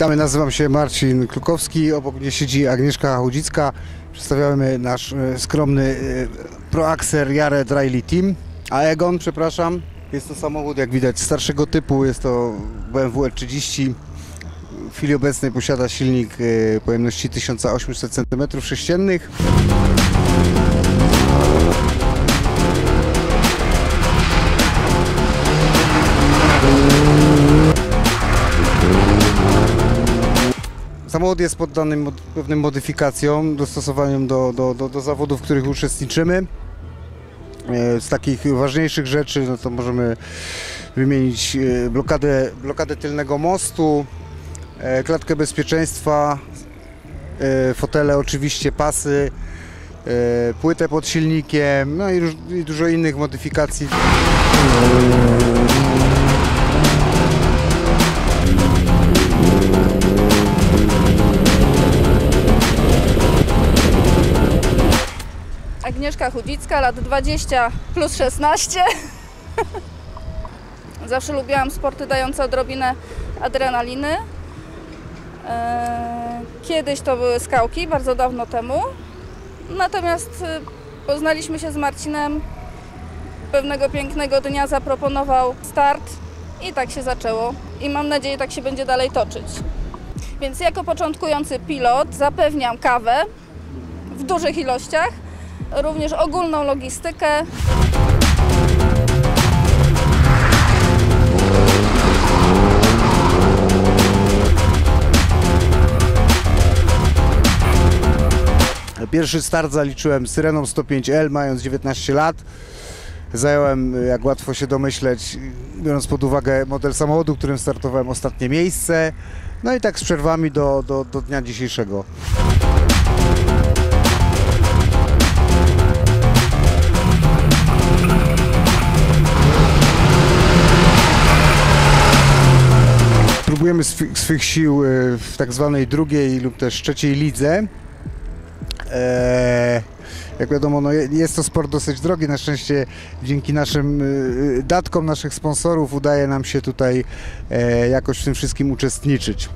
Witamy, nazywam się Marcin Klukowski, obok mnie siedzi Agnieszka Chudzicka. Przedstawiamy nasz e, skromny e, ProAxer Jared Riley Team. A Egon, przepraszam, jest to samochód jak widać starszego typu, jest to BMW E30. W chwili obecnej posiada silnik e, pojemności 1800 cm3. Samochód jest poddany mod, pewnym modyfikacjom, dostosowaniom do, do, do, do zawodów, w których uczestniczymy. E, Z takich ważniejszych rzeczy no to możemy wymienić e, blokadę, blokadę tylnego mostu, e, klatkę bezpieczeństwa, fotele oczywiście, pasy, płytę pod silnikiem, no i, i dużo innych modyfikacji. Agnieszka Chudzicka, lat 20 plus 16. Zawsze lubiłam sporty dające odrobinę adrenaliny. Eee, Kiedyś to były skałki, bardzo dawno temu. Natomiast y, poznaliśmy się z Marcinem. Pewnego pięknego dnia zaproponował start i tak się zaczęło. I mam nadzieję, tak się będzie dalej toczyć. Więc jako początkujący pilot zapewniam kawę w dużych ilościach również ogólną logistykę. Pierwszy start zaliczyłem Syreną 105L, mając 19 lat. Zająłem, jak łatwo się domyśleć, biorąc pod uwagę model samochodu, którym startowałem, ostatnie miejsce. No i tak z przerwami do, do, do dnia dzisiejszego. Próbujemy swych, swych sił y, w tak zwanej drugiej lub też trzeciej lidze. Eee, jak wiadomo, no je- jest to sport dosyć drogi. Na szczęście dzięki naszym y, datkom naszych sponsorów udaje nam się tutaj e, jakoś w tym wszystkim uczestniczyć.